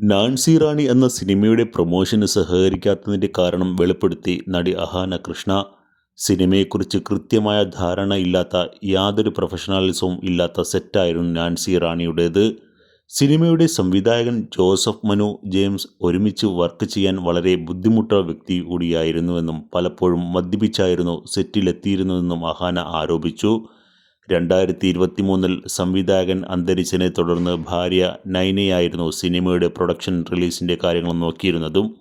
Nancy റാണി എന്ന സിനിമയുടെ പ്രൊമോഷന് സഹകരിക്കാത്തതിന്റെ കാരണം വെളിപ്പെടുത്തി നടി അഹാന കൃഷ്ണ. സിനിമയെക്കുറിച്ച് കൃത്യമായ ധാരണ ഇല്ലാത്ത യാതൊരു പ്രൊഫഷണാലിസവും ഇല്ലാത്ത സെറ്റായിരുന്നു നാൻസി റാണിയുടേത്. സിനിമയുടെ സംവിധായകൻ ജോസഫ് മനു ജെയിംസ് ഒരുമിച്ച് വർക്ക് ചെയ്യാൻ വളരെ ബുദ്ധിമുട്ടുള്ള വ്യക്തി കൂടിയായിരുന്നുവെന്നും പലപ്പോഴും മദ്യപിച്ചായിരുന്നു സെറ്റിലെത്തിയിരുന്നതെന്നും അഹാന ആരോപിച്ചു. രണ്ടായിരത്തി ഇരുപത്തി മൂന്നിൽ സംവിധായകൻ അന്തരിച്ചതിനെ തുടർന്ന് ഭാര്യ നൈനയായിരുന്നു സിനിമയുടെ പ്രൊഡക്ഷൻ റിലീസിന്റെ കാര്യങ്ങൾ നോക്കിയിരുന്നതും.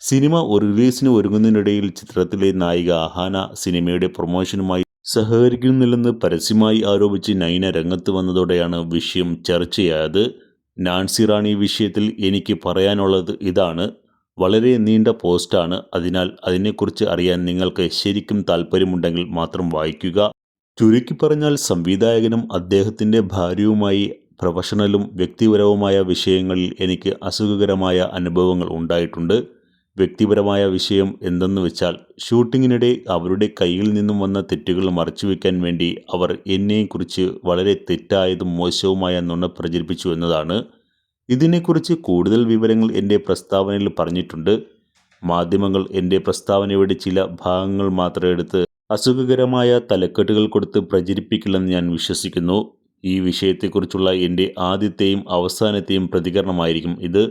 സിനിമ ഒരു റിലീസിന് ഒരുങ്ങുന്നതിനിടയിൽ ചിത്രത്തിലെ നായിക അഹാന സിനിമയുടെ പ്രൊമോഷനുമായി സഹകരിക്കുന്നില്ലെന്ന് പരസ്യമായി ആരോപിച്ച് നൈന രംഗത്ത് വന്നതോടെയാണ് വിഷയം ചർച്ചയായത്. നാൻസി റാണി വിഷയത്തിൽ എനിക്ക് പറയാനുള്ളത് ഇതാണ്. വളരെ നീണ്ട പോസ്റ്റാണ്. അതിനാൽ അതിനെക്കുറിച്ച് അറിയാൻ നിങ്ങൾക്ക് ശരിക്കും താൽപര്യമുണ്ടെങ്കിൽ മാത്രം വായിക്കുക. ചുരുക്കിപ്പറഞ്ഞാൽ സംവിധായകനും അദ്ദേഹത്തിന്റെ ഭാര്യയുമായി പ്രൊഫഷണലും വ്യക്തിപരവുമായ വിഷയങ്ങളിൽ എനിക്ക് അസുഖകരമായ അനുഭവങ്ങൾ ഉണ്ടായിട്ടുണ്ട്. വ്യക്തിപരമായ വിഷയം എന്തെന്ന് വെച്ചാൽ ഷൂട്ടിങ്ങിനിടെ അവരുടെ കയ്യിൽ നിന്നും വന്ന തെറ്റുകൾ മറച്ചുവെക്കാൻ വേണ്ടി അവർ എന്നെക്കുറിച്ച് വളരെ തെറ്റായതും മോശവുമായ നുണ പ്രചരിപ്പിച്ചു എന്നതാണ്. ഇതിനെക്കുറിച്ച് കൂടുതൽ വിവരങ്ങൾ എന്റെ പ്രസ്താവനയിൽ പറഞ്ഞിട്ടുണ്ട്. മാധ്യമങ്ങൾ എന്റെ പ്രസ്താവനയുടെ ചില ഭാഗങ്ങൾ മാത്രം എടുത്ത് അസുഖകരമായ തലക്കെട്ടുകൾ കൊടുത്ത് പ്രചരിപ്പിക്കില്ലെന്ന് ഞാൻ വിശ്വസിക്കുന്നു. ഈ വിഷയത്തെക്കുറിച്ചുള്ള എന്റെ ആദ്യത്തെയും അവസാനത്തെയും പ്രതികരണമായിരിക്കും ഇത്.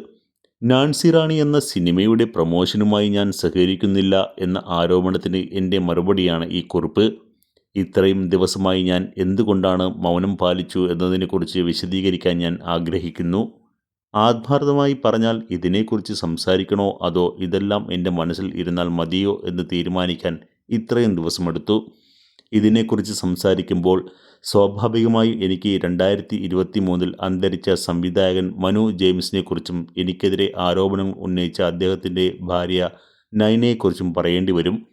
നാൻസി റാണി എന്ന സിനിമയുടെ പ്രമോഷനുമായി ഞാൻ സഹകരിക്കുന്നില്ല എന്ന ആരോപണത്തിന് എന്റെ മറുപടിയാണ് ഈ കുറിപ്പ്. ഇത്രയും ദിവസമായി ഞാൻ എന്തുകൊണ്ടാണ് മൗനം പാലിച്ചു എന്നതിനെക്കുറിച്ച് വിശദീകരിക്കാൻ ഞാൻ ആഗ്രഹിക്കുന്നു. ആത്മാർത്ഥമായി പറഞ്ഞാൽ ഇതിനെക്കുറിച്ച് സംസാരിക്കണോ അതോ ഇതെല്ലാം എന്റെ മനസ്സിൽ ഇരുന്നാൽ മതിയോ എന്ന് തീരുമാനിക്കാൻ ഇത്രയും ദിവസമെടുത്തു. ഇതിനെക്കുറിച്ച് സംസാരിക്കുമ്പോൾ സ്വാഭാവികമായും എനിക്ക് രണ്ടായിരത്തി ഇരുപത്തി മൂന്നിൽ അന്തരിച്ച സംവിധായകൻ മനു ജെയിംസിനെക്കുറിച്ചും എനിക്കെതിരെ ആരോപണങ്ങൾ ഉന്നയിച്ച അദ്ദേഹത്തിന്റെ ഭാര്യ നൈനയെക്കുറിച്ചും പറയേണ്ടിവരും.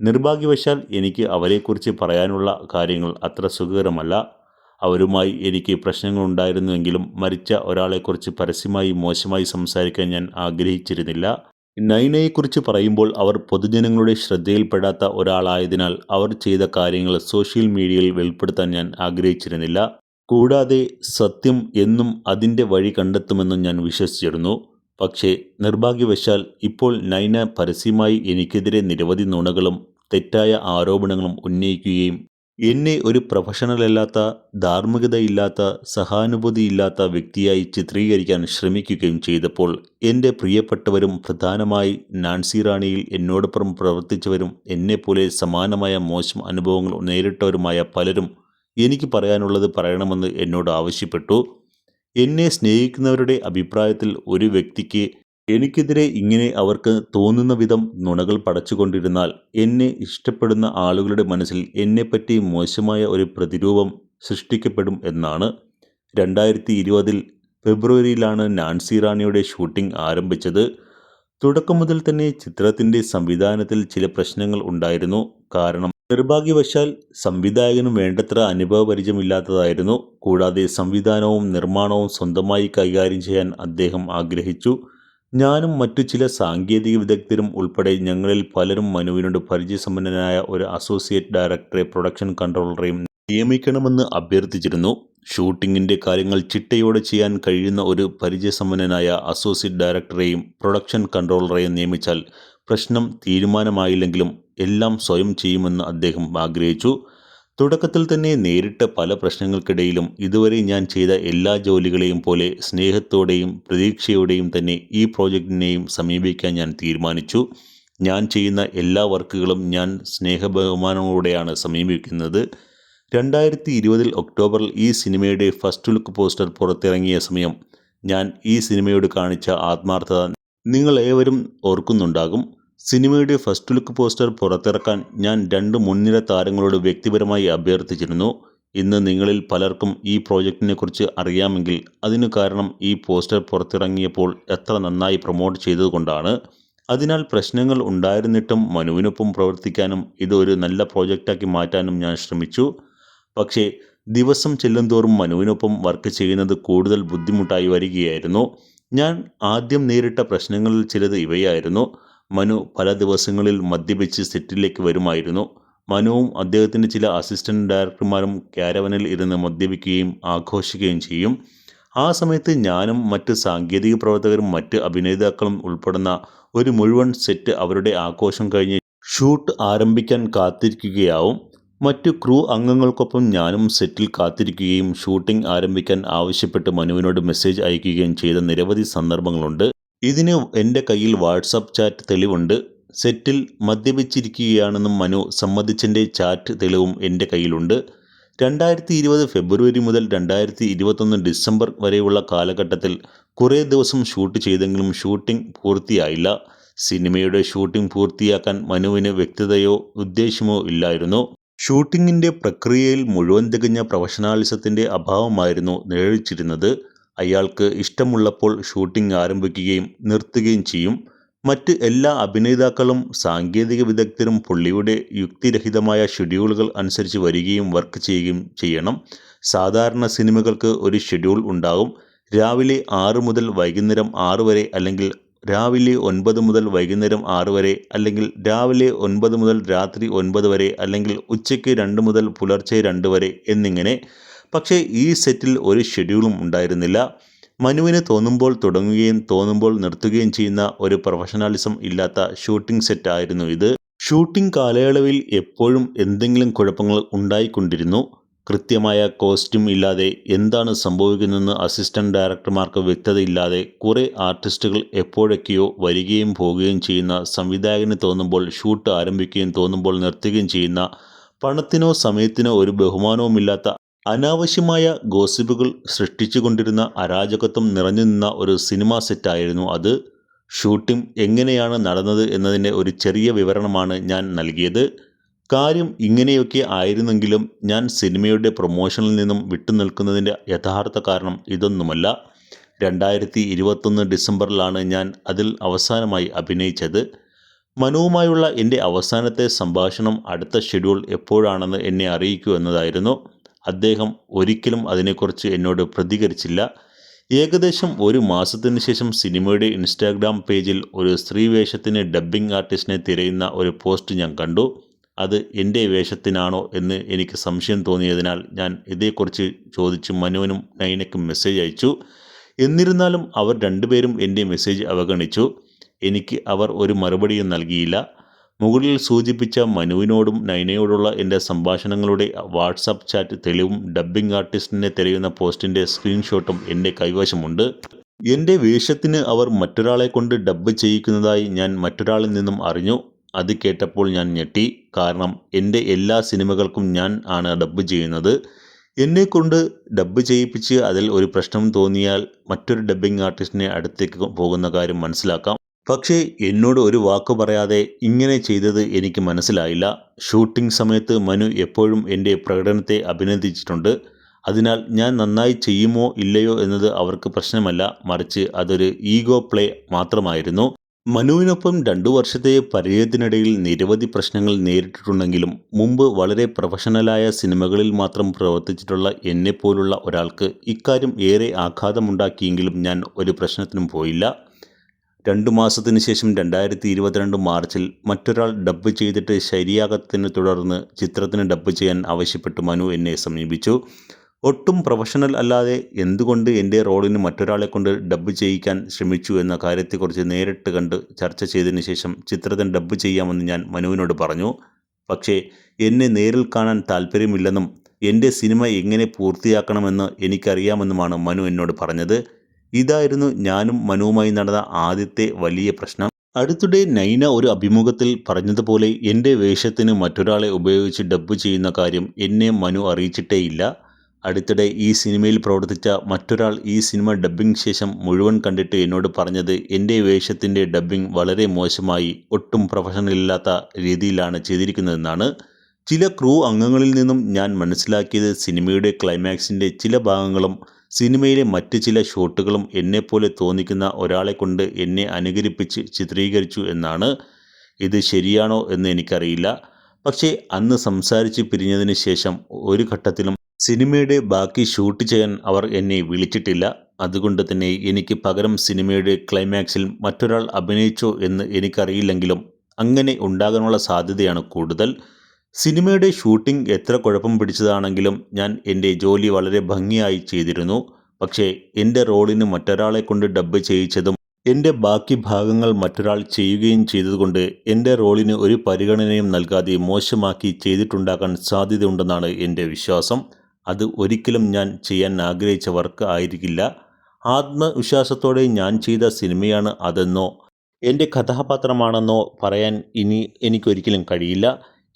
നിർഭാഗ്യവശാൽ എനിക്ക് അവരെക്കുറിച്ച് പറയാനുള്ള കാര്യങ്ങൾ അത്ര സുഖകരമല്ല. അവരുമായി എനിക്ക് പ്രശ്നങ്ങളുണ്ടായിരുന്നുവെങ്കിലും മരിച്ച ഒരാളെക്കുറിച്ച് പരസ്യമായി മോശമായി സംസാരിക്കാൻ ഞാൻ ആഗ്രഹിച്ചിരുന്നില്ല. നൈനയെക്കുറിച്ച് പറയുമ്പോൾ അവർ പൊതുജനങ്ങളുടെ ശ്രദ്ധയിൽപ്പെടാത്ത ഒരാളായതിനാൽ അവർ ചെയ്ത കാര്യങ്ങൾ സോഷ്യൽ മീഡിയയിൽ വെളിപ്പെടുത്താൻ ഞാൻ ആഗ്രഹിച്ചിരുന്നില്ല. കൂടാതെ സത്യം എന്നും അതിന്റെ വഴി കണ്ടെത്തുമെന്നും ഞാൻ വിശ്വസിച്ചിരുന്നു. പക്ഷേ നിർഭാഗ്യവശാൽ ഇപ്പോൾ നൈന പരസ്യമായി എനിക്കെതിരെ നിരവധി നുണകളും തെറ്റായ ആരോപണങ്ങളും ഉന്നയിക്കുകയും എന്നെ ഒരു പ്രൊഫഷണൽ പ്രൊഫഷണലല്ലാത്ത, ധാർമ്മികതയില്ലാത്ത, സഹാനുഭൂതിയില്ലാത്ത വ്യക്തിയായി ചിത്രീകരിക്കാൻ ശ്രമിക്കുകയും ചെയ്തപ്പോൾ എന്റെ പ്രിയപ്പെട്ടവരും പ്രധാനമായി നാൻസി റാണിയിൽ എന്നോടൊപ്പം പ്രവർത്തിച്ചവരും എന്നെപ്പോലെ സമാനമായ മോശം അനുഭവങ്ങൾ നേരിട്ടവരുമായ പലരും എനിക്ക് പറയാനുള്ളത് പറയണമെന്ന് എന്നോട് ആവശ്യപ്പെട്ടു. എന്നെ സ്നേഹിക്കുന്നവരുടെ അഭിപ്രായത്തിൽ ഒരു വ്യക്തിക്ക് എനിക്കെതിരെ ഇങ്ങനെ അവർക്ക് തോന്നുന്ന വിധം നുണകൾ പടച്ചുകൊണ്ടിരുന്നാൽ എന്നെ ഇഷ്ടപ്പെടുന്ന ആളുകളുടെ മനസ്സിൽ എന്നെപ്പറ്റി മോശമായ ഒരു പ്രതിരൂപം സൃഷ്ടിക്കപ്പെടും എന്നാണ്. രണ്ടായിരത്തി ഇരുപതിൽ ഫെബ്രുവരിയിലാണ് നാൻസി റാണിയുടെ ഷൂട്ടിംഗ് ആരംഭിച്ചത്. തുടക്കം മുതൽ തന്നെ ചിത്രത്തിന്റെ സംവിധാനത്തിൽ ചില പ്രശ്നങ്ങൾ ഉണ്ടായിരുന്നു. കാരണം നിർഭാഗ്യവശാൽ സംവിധായകനും വേണ്ടത്ര അനുഭവപരിചയമില്ലാത്തതായിരുന്നു. കൂടാതെ സംവിധാനവും നിർമ്മാണവും സ്വന്തമായി കൈകാര്യം ചെയ്യാൻ അദ്ദേഹം ആഗ്രഹിച്ചു. ഞാനും മറ്റു ചില സാങ്കേതിക വിദഗ്ധരും ഉൾപ്പെടെ ഞങ്ങളിൽ പലരും മനുവിനോട് പരിചയസമ്പന്നനായ ഒരു അസോസിയേറ്റ് ഡയറക്ടറെ പ്രൊഡക്ഷൻ കൺട്രോളറെയും നിയമിക്കണമെന്ന് അഭ്യർത്ഥിച്ചിരുന്നു. ഷൂട്ടിങ്ങിന്റെ കാര്യങ്ങൾ ചിട്ടയോടെ ചെയ്യാൻ കഴിയുന്ന ഒരു പരിചയസമ്പന്നനായ അസോസിയേറ്റ് ഡയറക്ടറെയും പ്രൊഡക്ഷൻ കൺട്രോളറെയും നിയമിച്ചാൽ പ്രശ്നം തീരുമാനമായില്ലെങ്കിലും എല്ലാം സ്വയം ചെയ്യുമെന്ന് അദ്ദേഹം ആഗ്രഹിച്ചു. തുടക്കത്തിൽ തന്നെ നേരിട്ട പല പ്രശ്നങ്ങൾക്കിടയിലും ഇതുവരെ ഞാൻ ചെയ്ത എല്ലാ ജോലികളെയും പോലെ സ്നേഹത്തോടെയും പ്രതീക്ഷയോടെയും തന്നെ ഈ പ്രോജക്റ്റിനെയും സമീപിക്കാൻ ഞാൻ തീരുമാനിച്ചു. ഞാൻ ചെയ്യുന്ന എല്ലാ വർക്കുകളും ഞാൻ സ്നേഹബഹുമാനങ്ങളോടെയാണ് സമീപിക്കുന്നത്. രണ്ടായിരത്തി ഇരുപതിൽ ഒക്ടോബറിൽ ഈ സിനിമയുടെ ഫസ്റ്റ് ലുക്ക് പോസ്റ്റർ പുറത്തിറങ്ങിയ സമയം ഞാൻ ഈ സിനിമയോട് കാണിച്ച ആത്മാർത്ഥത നിങ്ങൾ നിങ്ങളേവരും ഓർക്കുന്നുണ്ടാകും. സിനിമയുടെ ഫസ്റ്റ് ലുക്ക് പോസ്റ്റർ പുറത്തിറക്കാൻ ഞാൻ രണ്ട് മുൻനിര താരങ്ങളോട് വ്യക്തിപരമായി അഭ്യർത്ഥിച്ചിരുന്നു. ഇന്ന് നിങ്ങളിൽ പലർക്കും ഈ പ്രോജക്റ്റിനെക്കുറിച്ച് അറിയാമെങ്കിൽ അതിനു കാരണം ഈ പോസ്റ്റർ പുറത്തിറങ്ങിയപ്പോൾ എത്ര നന്നായി പ്രൊമോട്ട് ചെയ്തതുകൊണ്ടാണ്. അതിനാൽ പ്രശ്നങ്ങൾ ഉണ്ടായിരുന്നിട്ടും മനുവിനൊപ്പം പ്രവർത്തിക്കാനും ഇത് ഒരു നല്ല പ്രോജക്റ്റാക്കി മാറ്റാനും ഞാൻ ശ്രമിച്ചു. പക്ഷേ ദിവസം ചെല്ലുംതോറും മനുവിനൊപ്പം വർക്ക് ചെയ്യുന്നത് കൂടുതൽ ബുദ്ധിമുട്ടായി വരികയായിരുന്നു. ഞാൻ ആദ്യം നേരിട്ട പ്രശ്നങ്ങളിൽ ചിലത് ഇവയായിരുന്നു. മനു പല ദിവസങ്ങളിൽ മദ്യപിച്ച് സെറ്റിലേക്ക് വരുമായിരുന്നു. മനുവും അദ്ദേഹത്തിന്റെ ചില അസിസ്റ്റന്റ് ഡയറക്ടർമാരും ക്യാരവനിൽ ഇരുന്ന് മദ്യപിക്കുകയും ആഘോഷിക്കുകയും ചെയ്യും. ആ സമയത്ത് ഞാനും മറ്റ് സാങ്കേതിക പ്രവർത്തകരും മറ്റ് അഭിനേതാക്കളും ഉൾപ്പെടുന്ന ഒരു മുഴുവൻ സെറ്റ് അവരുടെ ആഘോഷം കഴിഞ്ഞ് ഷൂട്ട് ആരംഭിക്കാൻ കാത്തിരിക്കുകയാവും മറ്റു ക്രൂ അംഗങ്ങൾക്കൊപ്പം ഞാനും സെറ്റിൽ കാത്തിരിക്കുകയും ഷൂട്ടിംഗ് ആരംഭിക്കാൻ ആവശ്യപ്പെട്ട് മനുവിനോട് മെസ്സേജ് അയക്കുകയും ചെയ്ത നിരവധി സന്ദർഭങ്ങളുണ്ട് ഇതിന് എന്റെ കയ്യിൽ വാട്സപ്പ് ചാറ്റ് തെളിവുണ്ട്. സെറ്റിൽ മദ്യപിച്ചിരിക്കുകയാണെന്നും മനു സമ്മതിച്ചതിന്റെ ചാറ്റ് തെളിവും എന്റെ കയ്യിലുണ്ട്. രണ്ടായിരത്തി ഇരുപത് ഫെബ്രുവരി മുതൽ രണ്ടായിരത്തി ഇരുപത്തൊന്ന് ഡിസംബർ വരെയുള്ള കാലഘട്ടത്തിൽ കുറേ ദിവസം ഷൂട്ട് ചെയ്തെങ്കിലും ഷൂട്ടിംഗ് പൂർത്തിയായില്ല. സിനിമയുടെ ഷൂട്ടിംഗ് പൂർത്തിയാക്കാൻ മനുവിന് വ്യക്തതയോ ഉദ്ദേശ്യമോ ഇല്ലായിരുന്നു. ഷൂട്ടിങ്ങിന്റെ പ്രക്രിയയിൽ മുഴുവൻ തികഞ്ഞ പ്രൊഫഷണാലിസത്തിന്റെ അഭാവമായിരുന്നു നിഴലിച്ചിരുന്നത്. അയാൾക്ക് ഇഷ്ടമുള്ളപ്പോൾ ഷൂട്ടിംഗ് ആരംഭിക്കുകയും നിർത്തുകയും ചെയ്യും. മറ്റ് എല്ലാ അഭിനേതാക്കളും സാങ്കേതിക വിദഗ്ധരും പുള്ളിയുടെ യുക്തിരഹിതമായ ഷെഡ്യൂളുകൾ അനുസരിച്ച് വരികയും വർക്ക് ചെയ്യുകയും ചെയ്യണം. സാധാരണ സിനിമകൾക്ക് ഒരു ഷെഡ്യൂൾ ഉണ്ടാകും. രാവിലെ ആറ് മുതൽ വൈകുന്നേരം ആറ് വരെ അല്ലെങ്കിൽ രാവിലെ ഒൻപത് മുതൽ വൈകുന്നേരം ആറ് വരെ അല്ലെങ്കിൽ രാവിലെ ഒൻപത് മുതൽ രാത്രി ഒൻപത് വരെ അല്ലെങ്കിൽ ഉച്ചയ്ക്ക് രണ്ട് മുതൽ പുലർച്ചെ രണ്ട് വരെ എന്നിങ്ങനെ പക്ഷേ ഈ സെറ്റിൽ ഒരു ഷെഡ്യൂളും ഉണ്ടായിരുന്നില്ല. മനുവിന് തോന്നുമ്പോൾ തുടങ്ങുകയും തോന്നുമ്പോൾ നിർത്തുകയും ചെയ്യുന്ന ഒരു പ്രൊഫഷണലിസം ഇല്ലാത്ത ഷൂട്ടിംഗ് സെറ്റ് ആയിരുന്നു ഇത്. ഷൂട്ടിംഗ് കാലയളവിൽ എപ്പോഴും എന്തെങ്കിലും കുഴപ്പങ്ങൾ ഉണ്ടായിക്കൊണ്ടിരുന്നു. കൃത്യമായ കോസ്റ്റ്യൂം ഇല്ലാതെ എന്താണ് സംഭവിക്കുന്നതെന്ന് അസിസ്റ്റന്റ് ഡയറക്ടർമാർക്ക് വ്യക്തതയില്ലാതെ കുറേ ആർട്ടിസ്റ്റുകൾ എപ്പോഴൊക്കെയോ വരികയും പോവുകയും ചെയ്യുന്ന സംവിധായകന് തോന്നുമ്പോൾ ഷൂട്ട് ആരംഭിക്കുകയും തോന്നുമ്പോൾ നിർത്തുകയും ചെയ്യുന്ന പണത്തിനോ സമയത്തിനോ ഒരു ബഹുമാനവുമില്ലാത്ത അനാവശ്യമായ ഗോസിപ്പുകൾ സൃഷ്ടിച്ചുകൊണ്ടിരുന്ന അരാജകത്വം നിറഞ്ഞു നിന്ന ഒരു സിനിമാ സെറ്റായിരുന്നു അത്. ഷൂട്ടിംഗ് എങ്ങനെയാണ് നടന്നത് എന്നതിന്റെ ഒരു ചെറിയ വിവരണമാണ് ഞാൻ നൽകിയത്. കാര്യം ഇങ്ങനെയൊക്കെ ആയിരുന്നെങ്കിലും ഞാൻ സിനിമയുടെ പ്രൊമോഷനിൽ നിന്നും വിട്ടുനിൽക്കുന്നതിന്റെ യഥാർത്ഥ കാരണം ഇതൊന്നുമല്ല. രണ്ടായിരത്തി ഇരുപത്തൊന്ന് ഡിസംബറിലാണ് ഞാൻ അതിൽ അവസാനമായി അഭിനയിച്ചത്. മനുവുമായുള്ള എന്റെ അവസാനത്തെ സംഭാഷണം അടുത്ത ഷെഡ്യൂൾ എപ്പോഴാണെന്ന് എന്നെ അറിയിക്കൂ എന്നതായിരുന്നു. അദ്ദേഹം ഒരിക്കലും അതിനെക്കുറിച്ച് എന്നോട് പ്രതികരിച്ചില്ല. ഏകദേശം ഒരു മാസത്തിന് ശേഷം സിനിമയുടെ ഇൻസ്റ്റാഗ്രാം പേജിൽ ഒരു സ്ത്രീ വേഷത്തിന് ഡബ്ബിംഗ് ആർട്ടിസ്റ്റിനെ തിരയുന്ന ഒരു പോസ്റ്റ് ഞാൻ കണ്ടു. അത് എന്റെ വേഷത്തിനാണോ എന്ന് എനിക്ക് സംശയം തോന്നിയതിനാൽ ഞാൻ ഇതേക്കുറിച്ച് ചോദിച്ച് മനുവിനും നൈനയ്ക്കും മെസ്സേജ് അയച്ചു. എന്നിരുന്നാലും അവർ രണ്ടുപേരും എന്റെ മെസ്സേജ് അവഗണിച്ചു. എനിക്ക് അവർ ഒരു മറുപടിയും നൽകിയില്ല. മുകളിൽ സൂചിപ്പിച്ച മനുവിനോടും നൈനയോടുള്ള എന്റെ സംഭാഷണങ്ങളുടെ വാട്സാപ്പ് ചാറ്റ് തെളിവും ഡബ്ബിംഗ് ആർട്ടിസ്റ്റിനെ തിരയുന്ന പോസ്റ്റിന്റെ സ്ക്രീൻഷോട്ടും എന്റെ കൈവശമുണ്ട്. എന്റെ വേഷത്തിന് അവർ മറ്റൊരാളെ കൊണ്ട് ഡബ്ബ് ചെയ്യിക്കുന്നതായി ഞാൻ മറ്റൊരാളിൽ നിന്നും അറിഞ്ഞു. അത് കേട്ടപ്പോൾ ഞാൻ ഞെട്ടി. കാരണം എന്റെ എല്ലാ സിനിമകൾക്കും ഞാൻ ആണ് ഡബ്ബ് ചെയ്യുന്നത്. എന്നെക്കൊണ്ട് ഡബ്ബ് ചെയ്യിപ്പിച്ച് അതിൽ ഒരു പ്രശ്നം തോന്നിയാൽ മറ്റൊരു ഡബ്ബിംഗ് ആർട്ടിസ്റ്റിനെ അടുത്തേക്ക് പോകുന്ന കാര്യം മനസ്സിലാക്കാം. പക്ഷേ എന്നോട് ഒരു വാക്ക് പറയാതെ ഇങ്ങനെ ചെയ്തത് എനിക്ക് മനസ്സിലായില്ല. ഷൂട്ടിംഗ് സമയത്ത് മനു എപ്പോഴും എന്റെ പ്രകടനത്തെ അഭിനന്ദിച്ചിട്ടുണ്ട്. അതിനാൽ ഞാൻ നന്നായി ചെയ്യുമോ ഇല്ലയോ എന്നത് അവർക്ക് പ്രശ്നമല്ല. മറിച്ച് അതൊരു ഈഗോ പ്ലേ മാത്രമായിരുന്നു. മനുവിനൊപ്പം രണ്ടു വർഷത്തെ പരിചയത്തിനിടയിൽ നിരവധി പ്രശ്നങ്ങൾ നേരിട്ടിട്ടുണ്ടെങ്കിലും മുമ്പ് വളരെ പ്രൊഫഷണലായ സിനിമകളിൽ മാത്രം പ്രവർത്തിച്ചിട്ടുള്ള എന്നെപ്പോലുള്ള ഒരാൾക്ക് ഇക്കാര്യം ഏറെ ആഘാതമുണ്ടാക്കിയെങ്കിലും ഞാൻ ഒരു പ്രശ്നത്തിനും പോയില്ല. രണ്ടു മാസത്തിനു ശേഷം രണ്ടായിരത്തി ഇരുപത്തിരണ്ട് മാർച്ചിൽ മറ്റൊരാൾ ഡബ്ബ് ചെയ്തിട്ട് ശരിയാകത്തിനെ തുടർന്ന് ചിത്രത്തിന് ഡബ്ബ് ചെയ്യാൻ ആവശ്യപ്പെട്ട് മനു എന്നെ സമീപിച്ചു. ഒട്ടും പ്രൊഫഷണൽ അല്ലാതെ എന്തുകൊണ്ട് എന്റെ റോളിന് മറ്റൊരാളെ കൊണ്ട് ഡബ്ബ് ചെയ്യിക്കാൻ ശ്രമിച്ചു എന്ന കാര്യത്തെക്കുറിച്ച് നേരിട്ട് കണ്ട് ചർച്ച ചെയ്തതിന് ശേഷം ചിത്രത്തിന് ഡബ്ബ് ചെയ്യാമെന്ന് ഞാൻ മനുവിനോട് പറഞ്ഞു. പക്ഷേ എന്നെ നേരിൽ കാണാൻ താല്പര്യമില്ലെന്നും എന്റെ സിനിമ എങ്ങനെ പൂർത്തിയാക്കണമെന്ന് എനിക്കറിയാമെന്നുമാണ് മനു എന്നോട് പറഞ്ഞത്. ഇതായിരുന്നു ഞാനും മനുവുമായി നടന്ന ആദ്യത്തെ വലിയ പ്രശ്നം. അടുത്തിടെ നൈന ഒരു അഭിമുഖത്തിൽ പറഞ്ഞതുപോലെ എന്റെ വേഷത്തിന് മറ്റൊരാളെ ഉപയോഗിച്ച് ഡബ്ബ് ചെയ്യുന്ന കാര്യം എന്നെ മനു അറിയിച്ചിട്ടേയില്ല. അടുത്തിടെ ഈ സിനിമയിൽ പ്രവർത്തിച്ച മറ്റൊരാൾ ഈ സിനിമ ഡബ്ബിംഗ് ശേഷം മുഴുവൻ കണ്ടിട്ട് എന്നോട് പറഞ്ഞത് എന്റെ വേഷത്തിന്റെ ഡബ്ബിംഗ് വളരെ മോശമായി ഒട്ടും പ്രൊഫഷണൽ ഇല്ലാത്ത രീതിയിലാണ് ചെയ്തിരിക്കുന്നതെന്നാണ്. ചില ക്രൂ അംഗങ്ങളിൽ നിന്നും ഞാൻ മനസ്സിലാക്കിയത് സിനിമയുടെ ക്ലൈമാക്സിന്റെ ചില ഭാഗങ്ങളും സിനിമയിലെ മറ്റ് ചില ഷോട്ടുകളും എന്നെപ്പോലെ തോന്നിക്കുന്ന ഒരാളെ കൊണ്ട് എന്നെ അനുകരിപ്പിച്ച് ചിത്രീകരിച്ചു എന്നാണ്. ഇത് ശരിയാണോ എന്ന് എനിക്കറിയില്ല. പക്ഷേ അന്ന് സംസാരിച്ച് പിരിഞ്ഞതിന് ശേഷം ഒരു ഘട്ടത്തിലും സിനിമയുടെ ബാക്കി ഷൂട്ട് ചെയ്യാൻ അവർ എന്നെ വിളിച്ചിട്ടില്ല. അതുകൊണ്ട് തന്നെ എനിക്ക് പകരം സിനിമയുടെ ക്ലൈമാക്സിൽ മറ്റൊരാൾ അഭിനയിച്ചോ എന്ന് എനിക്കറിയില്ലെങ്കിലും അങ്ങനെ ഉണ്ടാകാനുള്ള സാധ്യതയാണ് കൂടുതൽ. സിനിമയുടെ ഷൂട്ടിംഗ് എത്ര കുഴപ്പം പിടിച്ചതാണെങ്കിലും ഞാൻ എന്റെ ജോലി വളരെ ഭംഗിയായി ചെയ്തിരുന്നു. പക്ഷേ എന്റെ റോളിന് മറ്റൊരാളെ കൊണ്ട് ഡബ്ബ് ചെയ്യിച്ചതും എന്റെ ബാക്കി ഭാഗങ്ങൾ മറ്റൊരാൾ ചെയ്യുകയും ചെയ്തതുകൊണ്ട് എന്റെ റോളിന് ഒരു പരിഗണനയും നൽകാതെ മോശമാക്കി ചെയ്തിട്ടുണ്ടാകാൻ സാധ്യതയുണ്ടെന്നാണ് എന്റെ വിശ്വാസം. അത് ഒരിക്കലും ഞാൻ ചെയ്യാൻ ആഗ്രഹിച്ച വർക്ക് ആയിരിക്കില്ല. ആത്മവിശ്വാസത്തോടെ ഞാൻ ചെയ്ത സിനിമയാണ് അതെന്നോ എന്റെ കഥാപാത്രമാണെന്നോ പറയാൻ ഇനി എനിക്കൊരിക്കലും കഴിയില്ല.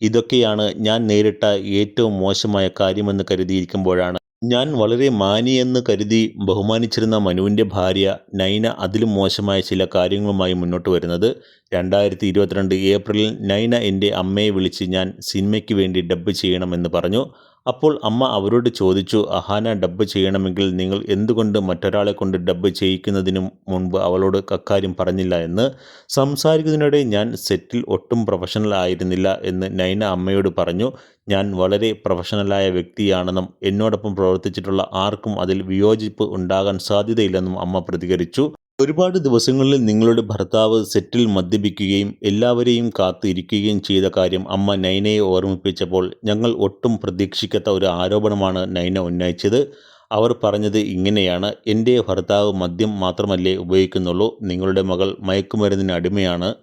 ഇതൊക്കെയാണ് ഞാൻ നേരിട്ട ഏറ്റവും മോശമായ കാര്യമെന്ന് കരുതിയിരിക്കുമ്പോഴാണ്. ഞാൻ വളരെ മാനിയെന്ന് കരുതി ബഹുമാനിച്ചിരുന്ന മനുവിന്റെ ഭാര്യ നൈന അതിലും മോശമായ ചില കാര്യങ്ങളുമായി മുന്നോട്ട് വരുന്നത്. രണ്ടായിരത്തി ഇരുപത്തിരണ്ട് ഏപ്രിലിൽ നൈന എന്റെ അമ്മയെ വിളിച്ച് ഞാൻ സിനിമയ്ക്ക് വേണ്ടി ഡബ്ബ് ചെയ്യണമെന്ന് പറഞ്ഞു. അപ്പോൾ അമ്മ അവരോട് ചോദിച്ചു അഹാന ഡബ്ബ് ചെയ്യണമെങ്കിൽ നിങ്ങൾ എന്തുകൊണ്ട് മറ്റൊരാളെ കൊണ്ട് ഡബ്ബ് ചെയ്യിക്കുന്നതിനു മുൻപ് അവളോട് അക്കാര്യം പറഞ്ഞില്ല എന്ന് സംസാരിക്കുന്നതിനിടെ ഞാൻ സെറ്റിൽ ഒട്ടും പ്രൊഫഷണൽ ആയിരുന്നില്ല എന്ന് നൈന അമ്മയോട് പറഞ്ഞു. ഞാൻ വളരെ പ്രൊഫഷണലായ വ്യക്തിയാണെന്നും എന്നോടൊപ്പം പ്രവർത്തിച്ചിട്ടുള്ള ആർക്കും അതിൽ വിയോജിപ്പ് ഉണ്ടാകാൻ സാധ്യതയില്ലെന്നും അമ്മ പ്രതികരിച്ചു. ഒരുപാട് ദിവസങ്ങളിൽ നിങ്ങളുടെ ഭർത്താവ് സെറ്റിൽ മദ്യപിക്കുകയും എല്ലാവരെയും കാത്തിരിക്കുകയും ചെയ്ത കാര്യം അമ്മ നൈനയെ ഓർമ്മിപ്പിച്ചപ്പോൾ ഞങ്ങൾ ഒട്ടും പ്രതീക്ഷിക്കാത്ത ഒരു ആരോപണമാണ് നൈന ഉന്നയിച്ചത്. അവർ പറഞ്ഞത് ഇങ്ങനെയാണ്. എന്റെ ഭർത്താവ് മദ്യം മാത്രമല്ലേ ഉപയോഗിക്കുന്നുള്ളൂ. നിങ്ങളുടെ മകൾ മയക്കുമരുന്നിന് അടിമയാണ്.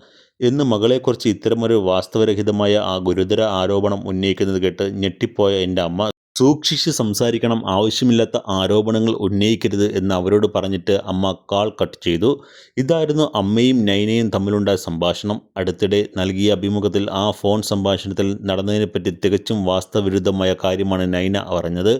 എന്ന് മകളെക്കുറിച്ച് ഇത്തരമൊരു വാസ്തവരഹിതമായ ആ ഗുരുതര ആരോപണം ഉന്നയിക്കുന്നത് കേട്ട് ഞെട്ടിപ്പോയ എന്റെ അമ്മ സൂക്ഷിച്ച് സംസാരിക്കണം. ആവശ്യമില്ലാത്ത ആരോപണങ്ങൾ ഉന്നയിക്കരുത് എന്ന് അവരോട് പറഞ്ഞിട്ട് അമ്മ കാൾ കട്ട് ചെയ്തു. ഇതായിരുന്നു അമ്മയും നൈനയും തമ്മിലുണ്ടായ സംഭാഷണം. അടുത്തിടെ നൽകിയ അഭിമുഖത്തിൽ ആ ഫോൺ സംഭാഷണത്തിൽ നടന്നതിനെപ്പറ്റി തികച്ചും വാസ്തവവിരുദ്ധമായ കാര്യമാണ് നൈന പറഞ്ഞത്.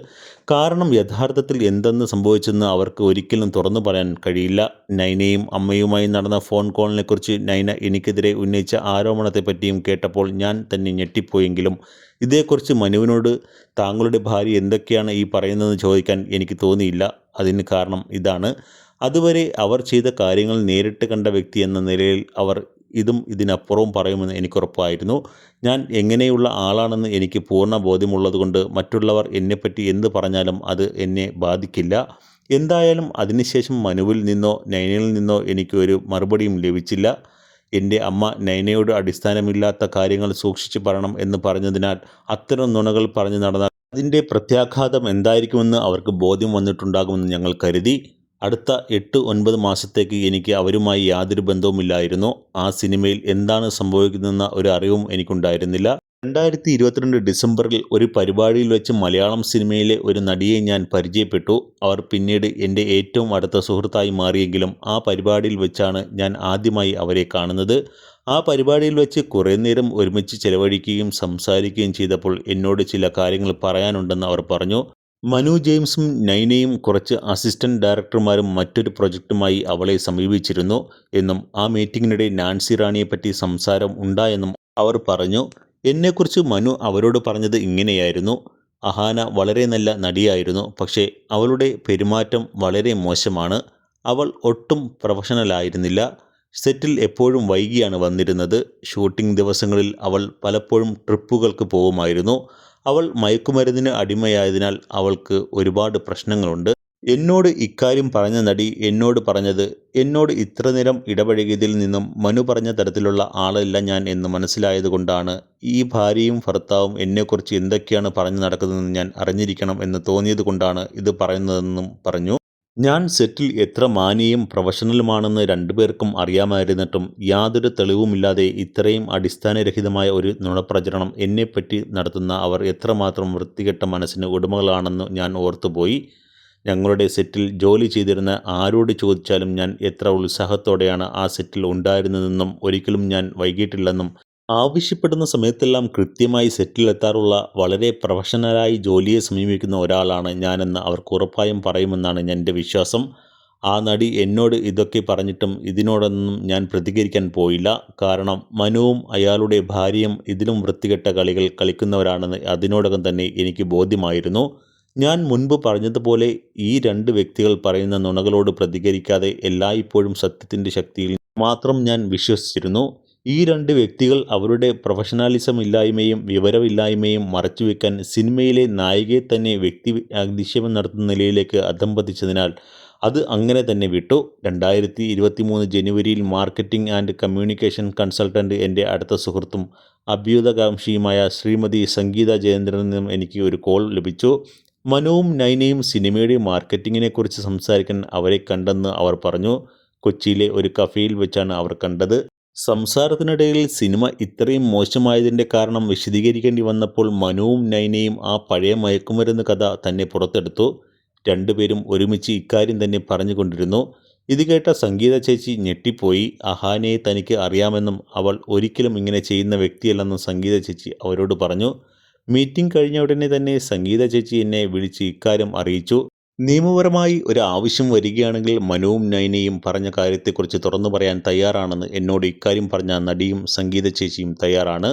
കാരണം യഥാർത്ഥത്തിൽ എന്തെന്ന് സംഭവിച്ചെന്ന് അവർക്ക് ഒരിക്കലും തുറന്നു പറയാൻ കഴിയില്ല. നൈനയും അമ്മയുമായി നടന്ന ഫോൺ കോളിനെക്കുറിച്ച് നൈന എനിക്കെതിരെ ഉന്നയിച്ച ആരോപണത്തെപ്പറ്റിയും കേട്ടപ്പോൾ ഞാൻ തന്നെ ഞെട്ടിപ്പോയെങ്കിലും ഇതേക്കുറിച്ച് മനുവിനോട് താങ്കളുടെ ഭാര്യ എന്തൊക്കെയാണ് ഈ പറയുന്നതെന്ന് ചോദിക്കാൻ എനിക്ക് തോന്നിയില്ല. അതിന് കാരണം ഇതാണ്. അതുവരെ അവർ ചെയ്ത കാര്യങ്ങൾ നേരിട്ട് കണ്ട വ്യക്തി എന്ന നിലയിൽ അവർ ഇതും ഇതിനപ്പുറവും പറയുമെന്ന് എനിക്കുറപ്പായിരുന്നു. ഞാൻ എങ്ങനെയുള്ള ആളാണെന്ന് എനിക്ക് പൂർണ ബോധ്യമുള്ളതുകൊണ്ട് മറ്റുള്ളവർ എന്നെപ്പറ്റി എന്ത് പറഞ്ഞാലും അത് എന്നെ ബാധിക്കില്ല. എന്തായാലും അതിനുശേഷം മനുവിൽ നിന്നോ നൈനയിൽ നിന്നോ എനിക്കൊരു മറുപടിയും ലഭിച്ചില്ല. എന്റെ അമ്മ നൈനയോട് അടിസ്ഥാനമില്ലാത്ത കാര്യങ്ങൾ സൂക്ഷിച്ചു പറയണം എന്ന് പറഞ്ഞതിനാൽ അത്തരം നുണകൾ പറഞ്ഞു നടന്നാൽ അതിന്റെ പ്രത്യാഘാതം എന്തായിരിക്കുമെന്ന് അവർക്ക് ബോധ്യം വന്നിട്ടുണ്ടാകുമെന്ന് ഞങ്ങൾ കരുതി. അടുത്ത എട്ട് ഒൻപത് മാസത്തേക്ക് എനിക്ക് അവരുമായി യാതൊരു ബന്ധവുമില്ലായിരുന്നു. ആ സിനിമയിൽ എന്താണ് സംഭവിക്കുന്നതെന്ന ഒരു അറിവും എനിക്കുണ്ടായിരുന്നില്ല. രണ്ടായിരത്തി ഇരുപത്തിരണ്ട് ഡിസംബറിൽ ഒരു പരിപാടിയിൽ വെച്ച് മലയാളം സിനിമയിലെ ഒരു നടിയെ ഞാൻ പരിചയപ്പെട്ടു. അവർ പിന്നീട് എന്റെ ഏറ്റവും അടുത്ത സുഹൃത്തായി മാറിയെങ്കിലും ആ പരിപാടിയിൽ വെച്ചാണ് ഞാൻ ആദ്യമായി അവരെ കാണുന്നത്. ആ പരിപാടിയിൽ വെച്ച് കുറേ നേരം ഒരുമിച്ച് ചിലവഴിക്കുകയും സംസാരിക്കുകയും ചെയ്തപ്പോൾ എന്നോട് ചില കാര്യങ്ങൾ പറയാനുണ്ടെന്ന് അവർ പറഞ്ഞു. മനു ജെയിംസും നൈനയും കുറച്ച് അസിസ്റ്റന്റ് ഡയറക്ടർമാരും മറ്റൊരു പ്രൊജക്റ്റുമായി അവളെ സമീപിച്ചിരുന്നു എന്നും ആ മീറ്റിങ്ങിനിടെ നാൻസി റാണിയെപ്പറ്റി സംസാരം ഉണ്ടായെന്നും അവർ പറഞ്ഞു. എന്നെക്കുറിച്ച് മനു അവരോട് പറഞ്ഞത് ഇങ്ങനെയായിരുന്നു. അഹാന വളരെ നല്ല നടിയായിരുന്നു. പക്ഷേ അവളുടെ പെരുമാറ്റം വളരെ മോശമാണ്. അവൾ ഒട്ടും പ്രൊഫഷണലായിരുന്നില്ല. സെറ്റിൽ എപ്പോഴും വൈകിയാണ് വന്നിരുന്നത്. ഷൂട്ടിംഗ് ദിവസങ്ങളിൽ അവൾ പലപ്പോഴും ട്രിപ്പുകൾക്ക് പോകുമായിരുന്നു. അവൾ മയക്കുമരുന്നിന് അടിമയായതിനാൽ അവൾക്ക് ഒരുപാട് പ്രശ്നങ്ങളുണ്ട്. എന്നോട് ഇക്കാര്യം പറഞ്ഞ നടി എന്നോട് പറഞ്ഞത് എന്നോട് ഇത്ര നേരം ഇടപഴകിയതിൽ നിന്നും മനു പറഞ്ഞ തരത്തിലുള്ള ആളല്ല ഞാൻ എന്ന് മനസ്സിലായതുകൊണ്ടാണ് ഈ ഭാര്യയും ഭർത്താവും എന്നെക്കുറിച്ച് എന്തൊക്കെയാണ് പറഞ്ഞു നടക്കുന്നതെന്ന് ഞാൻ അറിഞ്ഞിരിക്കണം എന്ന് തോന്നിയതുകൊണ്ടാണ് ഇത് പറയുന്നതെന്നും പറഞ്ഞു. ഞാൻ സെറ്റിൽ എത്ര മാനിയും പ്രൊഫഷണലുമാണെന്ന് രണ്ടുപേർക്കും അറിയാമായിരുന്നിട്ടും യാതൊരു തെളിവുമില്ലാതെ ഇത്രയും അടിസ്ഥാനരഹിതമായ ഒരു നുണപ്രചരണം എന്നെപ്പറ്റി നടത്തുന്ന അവർ എത്രമാത്രം വൃത്തികെട്ട മനസ്സിന് ഉടമകളാണെന്ന് ഞാൻ ഓർത്തുപോയി. ഞങ്ങളുടെ സെറ്റിൽ ജോലി ചെയ്തിരുന്ന ആരോട് ചോദിച്ചാലും ഞാൻ എത്ര ഉത്സാഹത്തോടെയാണ് ആ സെറ്റിൽ ഉണ്ടായിരുന്നതെന്നും ഒരിക്കലും ഞാൻ വൈകിട്ടില്ലെന്നും ആവശ്യപ്പെടുന്ന സമയത്തെല്ലാം കൃത്യമായി സെറ്റിലെത്താറുള്ള വളരെ പ്രൊഫഷണലായി ജോലിയെ സമീപിക്കുന്ന ഒരാളാണ് ഞാനെന്ന് അവർക്ക് ഉറപ്പായും പറയുമെന്നാണ് എന്റെ വിശ്വാസം. ആ നടി എന്നോട് ഇതൊക്കെ പറഞ്ഞിട്ടും ഇതിനോടൊന്നും ഞാൻ പ്രതികരിക്കാൻ പോയില്ല. കാരണം മനുവും അയാളുടെ ഭാര്യയും ഇതിലും വൃത്തികെട്ട കളികൾ കളിക്കുന്നവരാണെന്ന് അതിനോടകം തന്നെ എനിക്ക് ബോധ്യമായിരുന്നു. ഞാൻ മുൻപ് പറഞ്ഞതുപോലെ ഈ രണ്ട് വ്യക്തികൾ പറയുന്ന നുണകളോട് പ്രതികരിക്കാതെ എല്ലായ്പ്പോഴും സത്യത്തിന്റെ ശക്തിയിൽ മാത്രം ഞാൻ വിശ്വസിച്ചിരുന്നു. ഈ രണ്ട് വ്യക്തികൾ അവരുടെ പ്രൊഫഷണലിസം ഇല്ലായ്മയും വിവരമില്ലായ്മയും മറച്ചുവെക്കാൻ സിനിമയിലെ നായികയെ തന്നെ വ്യക്തി അധിക്ഷേപം നടത്തുന്ന നിലയിലേക്ക് അധംപതിച്ചതിനാൽ അത് അങ്ങനെ തന്നെ വിട്ടു. രണ്ടായിരത്തി ഇരുപത്തി മൂന്ന് ജനുവരിയിൽ മാർക്കറ്റിംഗ് ആൻഡ് കമ്മ്യൂണിക്കേഷൻ കൺസൾട്ടന്റ് എന്റെ അടുത്ത സുഹൃത്തും അഭ്യുതകാംക്ഷിയുമായ ശ്രീമതി സംഗീത ജയേന്ദ്രനിൽ നിന്നും എനിക്ക് ഒരു കോൾ ലഭിച്ചു. മനുവും നൈനയും സിനിമയുടെ മാർക്കറ്റിങ്ങിനെക്കുറിച്ച് സംസാരിക്കാൻ അവരെ കണ്ടെന്ന് അവർ പറഞ്ഞു. കൊച്ചിയിലെ ഒരു കഫേയിൽ വെച്ചാണ് അവർ കണ്ടത്. സംസാരത്തിനിടയിൽ സിനിമ ഇത്രയും മോശമായതിന്റെ കാരണം വിശദീകരിക്കേണ്ടി വന്നപ്പോൾ മനുവും നൈനയും ആ പഴയ മയക്കുമരുന്ന് കഥ തന്നെ പുറത്തെടുത്തു. രണ്ടുപേരും ഒരുമിച്ച് ഇക്കാര്യം തന്നെ പറഞ്ഞുകൊണ്ടിരുന്നു. ഇത് കേട്ട സംഗീത ചേച്ചി ഞെട്ടിപ്പോയി. അഹാനയെ തനിക്ക് അറിയാമെന്നും അവൾ ഒരിക്കലും ഇങ്ങനെ ചെയ്യുന്ന വ്യക്തിയല്ലെന്നും സംഗീത ചേച്ചി അവരോട് പറഞ്ഞു. മീറ്റിംഗ് കഴിഞ്ഞ ഉടനെ തന്നെ സംഗീത ചേച്ചി എന്നെ വിളിച്ച് ഇക്കാര്യം അറിയിച്ചു. നിയമപരമായി ഒരു ആവശ്യം വരികയാണെങ്കിൽ മനുവും നൈനയും പറഞ്ഞ കാര്യത്തെക്കുറിച്ച് തുറന്നു പറയാൻ തയ്യാറാണെന്ന് എന്നോട് ഇക്കാര്യം പറഞ്ഞ നടിയും സംഗീത ചേച്ചിയും തയ്യാറാണ്.